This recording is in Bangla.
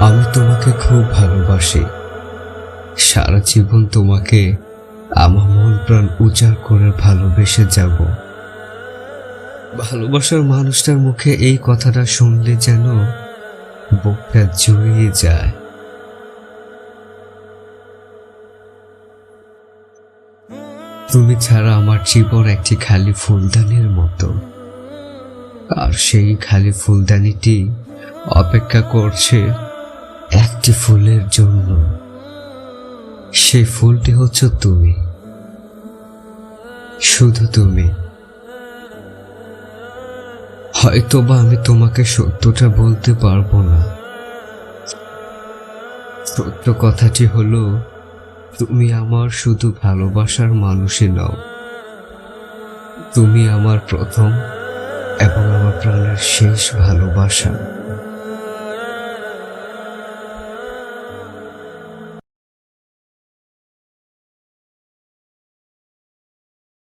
আমি তোমাকে খুব ভালোবাসি। সারা জীবন তোমাকে আমার মন প্রাণ উজাড় করে ভালোবেসে যাব। ভালোবাসার মানুষটার মুখে এই কথাটা শুনলে যেন বুকটা জুড়িয়ে যায়। তুমি ছাড়া আমার জীবন একটি খালি ফুলদানির মতো। আর সেই খালি ফুলদানিটি অপেক্ষা করছে একটি ফুলের জন্য। সেই ফুলটি হচ্ছে তুমি। শুধু তুমি। হয়তোবা আমি তোমাকে সত্যটা বলতে পারব না। সত্য কথাটি হলো, তুমি আমার শুধু ভালোবাসার মানুষই নও। তুমি আমার প্রথম এবং আমার প্রাণের শেষ ভালোবাসা।